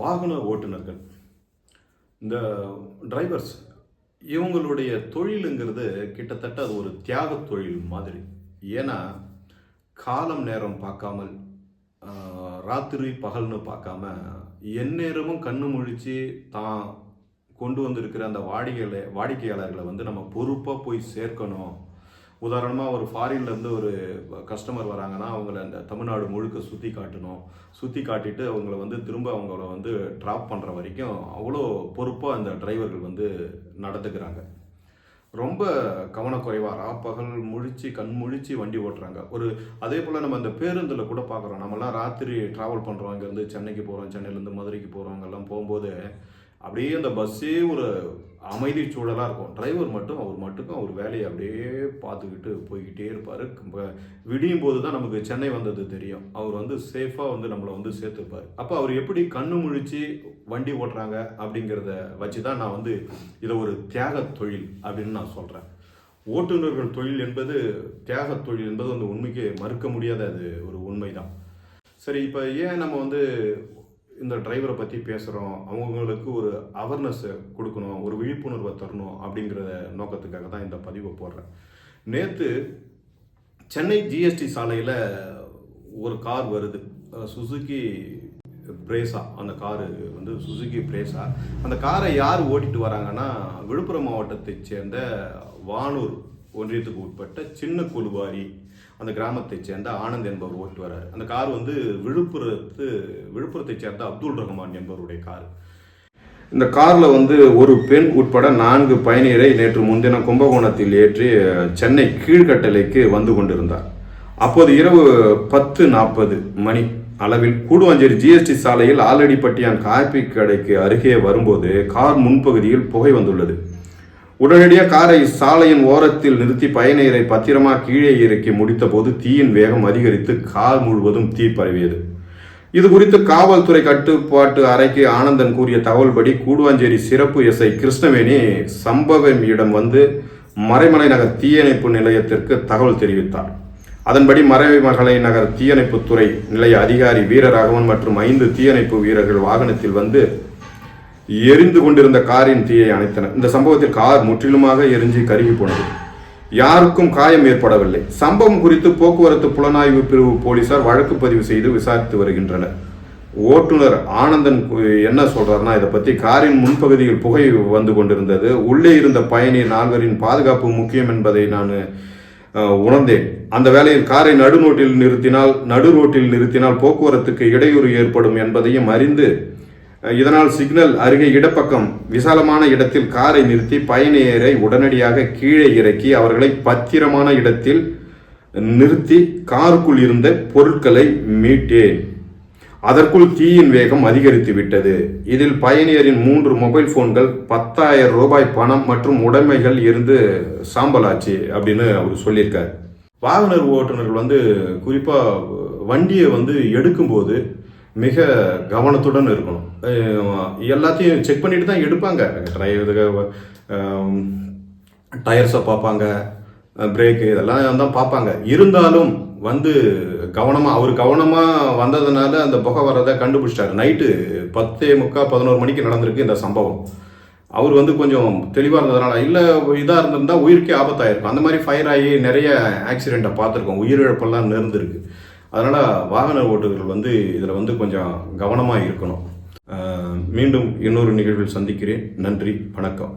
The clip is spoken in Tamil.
வாகன ஓட்டுநர்கள். இந்த டிரைவர்ஸ் இவங்களுடைய தொழிலுங்கிறது கிட்டத்தட்ட அது ஒரு தியாக தொழில் மாதிரி. ஏன்னா காலம் நேரம் பார்க்காமல் ராத்திரி பகல்னு பார்க்காம எந்நேரமும் கண்ணு முழித்து தான் கொண்டு வந்திருக்கிற அந்த வாடிக்கையாள வாடிக்கையாளர்களை வந்து நம்ம பொறுப்பாக போய் சேர்க்கணும். உதாரணமாக ஒரு ஃபாரின்லேருந்து ஒரு கஸ்டமர் வராங்கன்னா அவங்கள அந்த தமிழ்நாடு முழுக்க சுற்றி காட்டணும். சுற்றி காட்டிட்டு அவங்கள வந்து திரும்ப அவங்கள வந்து ட்ராப் பண்ணுற வரைக்கும் அவ்வளோ பொறுப்பாக அந்த டிரைவர்கள் வந்து நடந்துக்கிறாங்க. ரொம்ப கவனக்குறைவாக ராப்பகல் முழிச்சு கண் முழிச்சு வண்டி ஓட்டுறாங்க. ஒரு அதே போல் நம்ம அந்த பேருந்தில் கூட பார்க்குறோம் நம்மலாம் ராத்திரி ட்ராவல் பண்ணுறோம் இங்கேருந்து சென்னைக்கு போகிறோம் சென்னையிலேருந்து மதுரைக்கு போகிறோம் அங்கெல்லாம் போகும்போது அப்படியே அந்த பஸ்ஸே ஒரு அமைதி சூழலாக இருக்கும். டிரைவர் மட்டும் அவர் மட்டுக்கும் அவர் வேலையை அப்படியே பார்த்துக்கிட்டு போய்கிட்டே இருப்பார். விடியும் போது தான் நமக்கு சென்னை வந்தது தெரியும். அவர் வந்து சேஃபாக வந்து நம்மளை வந்து சேர்த்துப்பார். அப்போ அவர் எப்படி கண்ணு முழிச்சு வண்டி ஓட்டுறாங்க அப்படிங்கிறத வச்சு தான் நான் வந்து இதை ஒரு தியாக தொழில் அப்படின்னு நான் சொல்கிறேன் ஓட்டுநர்கள் தொழில் என்பது தியாக தொழில் என்பது அந்த உண்மைக்கு மறுக்க முடியாத அது ஒரு உண்மை தான் சரி இப்போ ஏன் நம்ம வந்து இந்த டிரைவரை பற்றி பேசுகிறோம் அவங்களுக்கு ஒரு அவேர்னஸ் கொடுக்கணும் ஒரு விழிப்புணர்வை தரணும் அப்படிங்கிற நோக்கத்துக்காக தான் இந்த பதிவை போடுறேன். நேற்று சென்னை ஜிஎஸ்டி சாலையில் ஒரு கார் வருது. சுசுகி பிரேசா அந்த காரு வந்து சுசுகி பிரேசா அந்த காரை யார் ஓட்டிட்டு வராங்கன்னா விழுப்புரம் மாவட்டத்தைச் சேர்ந்த வானூர் ஒன்றியத்துக்கு உட்பட்ட சின்ன குழுவாரி அந்த கிராமத்தைச் சேர்ந்த ஆனந்த் என்பவர் ஓட்டு வராரு அந்த கார் வந்து விழுப்புரத்து விழுப்புரத்தைச் சேர்ந்த அப்துல் ரஹ்மான் என்பவருடைய கார். இந்த காரில் வந்து ஒரு பெண் உட்பட நான்கு பயணியரை நேற்று முன்தினம் கும்பகோணத்தில் ஏற்றி சென்னை கீழ்கட்டளைக்கு வந்து கொண்டிருந்தார். அப்போது இரவு பத்து நாற்பது மணி அளவில் கூடுவாஞ்சேரி ஜிஎஸ்டி சாலையில் ஆலடிப்பட்டியான் காப்பி கடைக்கு அருகே வரும்போது கார் முன்பகுதியில் புகை வந்துள்ளது. உடனடியாக காரை சாலையின் ஓரத்தில் நிறுத்தி பயணியரை பத்திரமா கீழே இறக்கி முடித்தபோது தீயின் வேகம் அதிகரித்து கார் முழுவதும் தீ பரவியது இது குறித்து காவல்துறை கட்டுப்பாட்டு அறைக்கு ஆனந்தன் கூறிய தகவல்படி கூடுவாஞ்சேரி சிறப்பு எஸ்ஐ கிருஷ்ணவேணி சம்பவம் இடம் வந்து மறைமலை நகர் தீயணைப்பு நிலையத்திற்கு தகவல் தெரிவித்தார். அதன்படி மறைமலை நகர் தீயணைப்புத்துறை நிலைய அதிகாரி வீரராகவன் மற்றும் ஐந்து தீயணைப்பு வீரர்கள் வாகனத்தில் வந்து எரிந்து கொண்டிருந்த காரின் தீயை அணைத்தனர். இந்த சம்பவத்தில் கார் முற்றிலுமாக எரிஞ்சு கருகி போனது. யாருக்கும் காயம் ஏற்படவில்லை. சம்பவம் குறித்து போக்குவரத்து புலனாய்வு பிரிவு போலீசார் வழக்கு பதிவு செய்து விசாரித்து வருகின்றனர். ஓட்டுநர் ஆனந்தன் என்ன சொல்றாருன்னா இதை பத்தி காரின் முன்பகுதியில் புகை வந்து கொண்டிருந்தது. உள்ளே இருந்த பயணி நால்வரின் பாதுகாப்பு முக்கியம் என்பதை நான் உணர்ந்தேன். அந்த வேளையில் காரை நடுநோட்டில் நிறுத்தினால் நடு ரோட்டில் நிறுத்தினால் போக்குவரத்துக்கு இடையூறு ஏற்படும் என்பதையும் அறிந்து இதனால் சிக்னல் அருகே இடப்பக்கம் விசாலமான இடத்தில் காரை நிறுத்தி பயணியரை உடனடியாக கீழே இறக்கி அவர்களை பத்திரமான இடத்தில் நிறுத்தி காருக்குள் இருந்த பொருட்களை மீட்டேன். அதற்குள் தீயின் வேகம் அதிகரித்து விட்டது. இதில் பயணியரின் மூன்று மொபைல் போன்கள் பத்தாயிரம் ரூபாய் பணம் மற்றும் உடைமைகள் இருந்து சாம்பலாச்சு அப்படின்னு அவர் சொல்லியிருக்கார். வாகனர் ஓட்டுநர்கள் வந்து குறிப்பாக வண்டியை வந்து எடுக்கும்போது மிக கவனத்துடன் இருக்கணும். எல்லாத்தையும் செக் பண்ணிட்டு தான் எடுப்பாங்க. டயர்ஸை பார்ப்பாங்க பிரேக்கு இதெல்லாம் தான் பார்ப்பாங்க. இருந்தாலும் வந்து கவனமாக அவர் கவனமாக வந்ததுனால அந்த புகை வரதை கண்டுபிடிச்சிட்டாரு. நைட்டு பத்தே முக்கா பதினோரு மணிக்கு நடந்திருக்கு இந்த சம்பவம். அவர் வந்து கொஞ்சம் தெளிவாக இருந்ததுனால இல்லை இதாக இருந்திருந்தால் உயிருக்கே ஆபத்தாயிருக்கும். அந்த மாதிரி ஃபயர் ஆகி நிறைய ஆக்சிடெண்ட்டை பார்த்துருக்கோம். உயிரிழப்பெல்லாம் நேர்ந்திருக்கு. அதனால் வாகன ஓட்டுகள் வந்து இதில் வந்து கொஞ்சம் கவனமாக இருக்கணும். மீண்டும் இன்னொரு நிகழ்வில் சந்திக்கிறேன். நன்றி வணக்கம்.